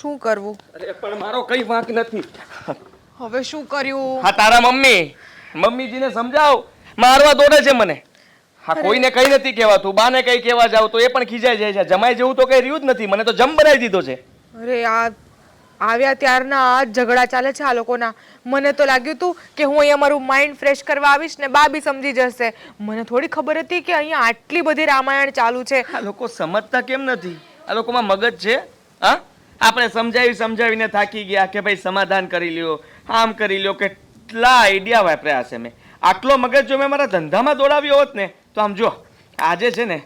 શું કરવું? અરે પણ મારો કઈ વાંક નથી. હવે શું કર્યું? હા તારા મમ્મી. મમ્મીજીને સમજાવ. મારવા દોડે છે મને. હા કોઈને કઈ નથી કહેવાતું. બાને કઈ કહેવા જાવ તો એ પણ ખીજાઈ જાય છે. જમાઈ જેવું તો કઈ રહ્યું જ નથી. મને તો જમ બનાવી દીધો છે. અરે આ આવ્યા ત્યારના આ ઝઘડા ચાલે છે આ લોકોના. મને તો લાગ્યું હતું કે હું અહીંયા મારું માઇન્ડ ફ્રેશ કરવા આવીશ ને બા બી સમજી જશે. મને થોડી ખબર હતી કે અહીંયા આટલી બધી રામાયણ ચાલુ છે. આ લોકો સમજતા કેમ નથી? આ લોકોમાં મગજ છે હા? આપણે સમજાવી સમજાવીને થાકી ગયા કે ભાઈ સમાધાન કરી લ્યો આમ કરી લ્યો કેટલા આઈડિયા વાપર્યા હશે મેં. આટલો મગજ જો મેં મારા ધંધામાં દોડાવ્યો હોત ને તો આમ જો આજે છે ને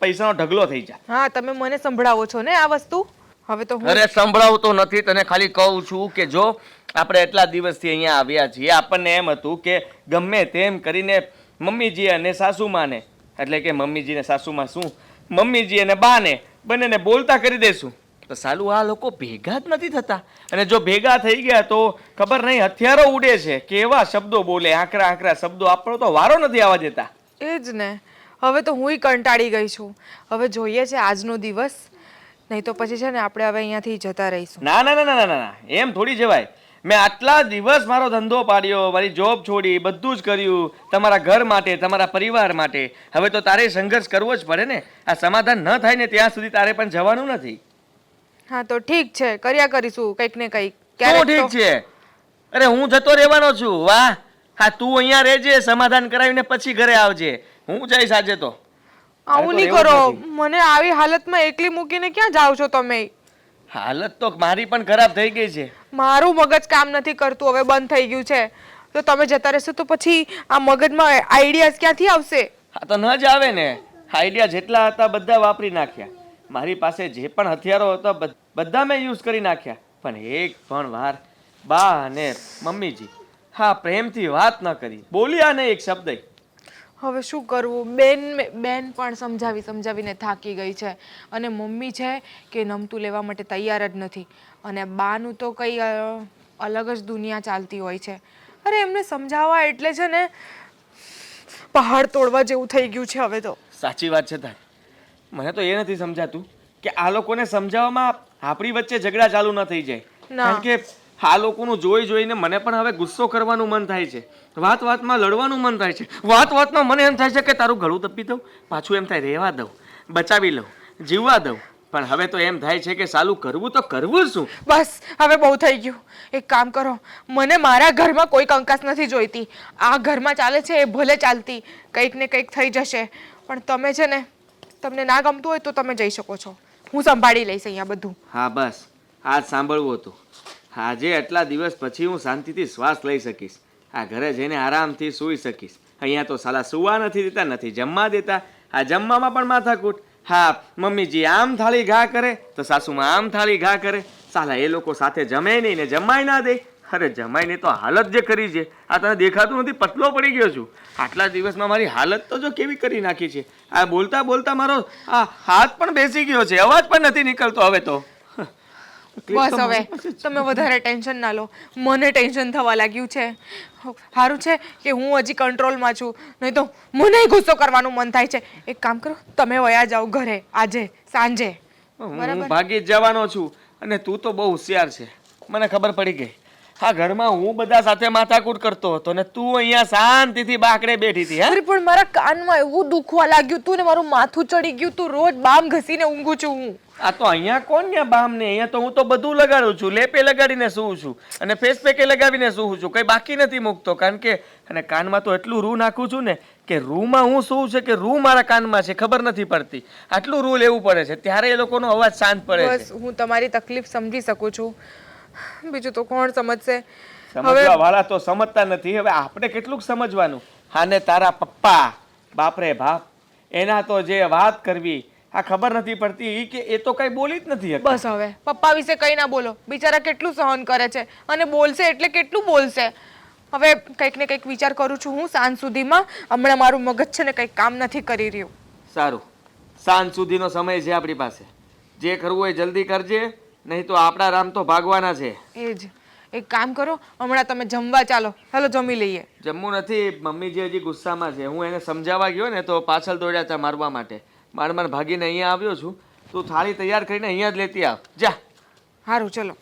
પૈસાનો ઢગલો થઈ જાય. હા તમે મને સંભળાવો છો ને આ વસ્તુ? હવે તો હું અરે સંભળાવતો નથી તને ખાલી કહું છું કે જો આપણે એટલા દિવસથી અહીંયા આવ્યા છીએ આપણને એમ હતું કે ગમે તેમ કરીને મમ્મીજી અને સાસુમાને એટલે કે મમ્મીજી ને સાસુમાં શું? મમ્મીજી અને બાને બંનેને બોલતા કરી દેશું. તો સાલું આ લોકો ભેગા જ નથી થતા. અને જો ભેગા થઈ ગયા તો ખબર નહીં હથિયારો ઉડે છે. કેવા શબ્દો બોલે આકરા આકરા શબ્દો. આપણો તો વારો નથી આવવા દેતા. એ જ ને. હવે તો હુંય કંટાળી ગઈ છું. હવે જોઈએ છે આજનો દિવસ. નહીં તો પછી છે ને આપણે હવે અહીંયાથી જતા રહીશું. ના ના ના ના ના ના. એમ થોડી જવાય. મેં આટલા દિવસ મારો ધંધો પાડ્યો મારી જોબ છોડી બધું જ કર્યું તમારા ઘર માટે તમારા પરિવાર માટે. હવે તો તારે સંઘર્ષ કરવો જ પડે ને. આ સમાધાન ન થાય ને ત્યાં સુધી તારે પણ જવાનું નથી. હા તો ઠીક છે કર્યા કરીશું કંઈક ને કંઈક. ક્યારેક ઠીક છે? અરે હું જતો રહેવાનો છું. વાહ! હા તું અહીંયા રહેજે સમાધાન કરાવીને પછી ઘરે આવજે. હું જઈશ આજે તો. આવું નહીં કરો રહેવું જ મને આવી હાલતમાં એકલી મૂકીને ક્યાં જાઓ છો તમે? હાલત તો મારી પણ ખરાબ થઈ ગઈ છે. મારું મગજ કામ નથી કરતું હવે બંધ થઈ ગયું છે. તો તમે જતા રહેશો તો પછી આ મગજમાં આઈડિયાઝ ક્યાંથી આવશે? હા તો ન જ આવે ને. આઈડિયા જેટલા હતા બધા વાપરી નાખ્યા. મારી પાસે જે પણ હથિયારો હતા બધ- બધા મેં યુઝ કરી નાખ્યા. પણ એક પણ વાર બા અને મમ્મીજી હા પ્રેમથી વાત ન કરી. બોલ્યા ને એક શબ્દ હવે શું કરવું? બેન બેન પણ સમજાવી સમજાવીને થાકી ગઈ છે. અને મમ્મી છે કે નમતું લેવા માટે તૈયાર જ નથી. અને બાનું તો કંઈ અલગ જ દુનિયા ચાલતી હોય છે. અરે એમને સમજાવવા એટલે છે ને પહાડ તોડવા જેવું થઈ ગયું છે હવે તો. સાચી વાત છે તારી. મને તો એ નથી સમજાતું કે આ લોકોને સમજાવવામાં આપણી વચ્ચે ઝઘડા ચાલુ ન થઈ જાય. કારણ કે આ લોકોનું જોઈ જોઈને મને પણ હવે ગુસ્સો કરવાનું મન થાય છે. વાત વાતમાં લડવાનું મન થાય છે. વાત વાતમાં મને એમ થાય છે કે તારું ગળું તપી દઉં પાછું એમ થાય રહેવા દઉં બચાવી લઉં જીવવા દઉં. પણ હવે તો એમ થાય છે કે સાલું કરવું તો કરવું શું? બસ હવે બહુ થઈ ગયું. એક કામ કરો મને મારા ઘરમાં કોઈ કંકાસ નથી જોઈતી. આ ઘરમાં ચાલે છે એ ભલે ચાલતી કંઈક ને કંઈક થઈ જશે. પણ તમે છે ને તમને ના ગમતું હોય તો તમે જઈ શકો છો. હું સંભાળી લઈશ અહીંયા બધું. હા, બસ. આ જ સાંભળવું હતું. આજે આટલા દિવસ પછી હું શાંતિથી શ્વાસ લઈ શકીશ. આ ઘરે જઈને આરામથી સૂઈ શકીશ. અહીંયા તો સાલા સુવા નથી દેતા, નથી જમવા દેતા. આ જમવામાં પણ માથાકૂટ. હા, મમ્મીજી, આમ થાળી ઘા કરે તો સાસુમાં આમ થાળી ઘા કરે. સાલા, એ લોકો સાથે જમે નહીં ને જમાય ના દે. અરે જમાઈને તો હાલત જે કરી છે આ તને દેખાતું નથી પતલો પડી ગયો છું. આટલા દિવસમાં મારી હાલત તો જો કેવી કરી નાખી છે? આ બોલતા બોલતા મારો આ હાથ પણ બેસી ગયો છે અવાજ પણ નથી નીકળતો હવે તો. બસ હવે તમે વધારે ટેન્શન ના લો. મને ટેન્શન થવા લાગ્યું છે. સારું છે કે હું હજી કંટ્રોલમાં છું નહીં તો મને ગુસ્સો કરવાનું મન થાય છે. એક કામ કરો તમે વયા જાઓ ઘરે આજે સાંજે. હું ભાગી જ જવાનો છું અને તું તો બહુ હોશિયાર છે. મને ખબર પડી ગઈ. આ ઘરમાં હું બધા સાથે માથાકૂટ કરતો હતો ને તું અહીંયા શાંતિથી બાકડે બેઠી હતી અરે પણ મારા કાનમાં એવું દુખવા લાગ્યું તું ને મારું માથું ચડી ગયું તું રોજ બામ ઘસીને ઊંઘું છું હું. આ તો અહીંયા કોણ ને બામ ને? અહીંયા તો હું તો બધું લગાડું છું લેપે લગાડીને સૂવું છું અને ફેસ પેકે લગાવીને સૂવું છું કઈ બાકી નથી મૂકતો કારણ કે અને કાનમાં તો એટલું રૂ નાખું છું ને કે રૂમાં હું શું છે કે રૂ મારા કાનમાં છે ખબર નથી પડતી. આટલું રૂ લેવું પડે છે ત્યારે એ લોકોનો અવાજ શાંત પડે છે. હું તમારી તકલીફ સમજી શકું છું. બીજું તો કોણ સમજશે? સમજવા વાળા તો સમજતા નથી. હવે આપણે કેટલું સમજવાનું? હાને તારા પપ્પા બાપરે બાપ એના તો જે વાત કરવી આ ખબર નથી પડતી. કે એ તો કઈ બોલી જ નથી બસ હવે. પપ્પા વિશે કઈ ના બોલો. બિચારા કેટલું સહન કરે છે અને બોલશે એટલે કેટલું બોલશે? હવે કંઈક ને કંઈક વિચાર કરું છું હું સાંજ સુધીમાં. હમણાં મારું મગજ છે ને કંઈક કામ નથી કરી રહ્યું. સારું. સાંજ સુધીનો સમય છે આપણી પાસે. જે કરવું હોય જલ્દી કરજે. નહીં તો આપણા રામ તો ભાગવાના છે. એ જ એક કામ કરો હમણાં તમે જમવા ચાલો. ચાલો જમી લઈએ. જમવું નથી મમ્મી જે હજી ગુસ્સામાં છે. હું એને સમજાવવા ગયો ને તો પાછળ દોડ્યા હતા મારવા માટે. માર માર ભાગીને અહીંયા આવ્યો છું. તું થાળી તૈયાર કરીને અહીંયા જ લેતી આવ. જા. સારું ચલો.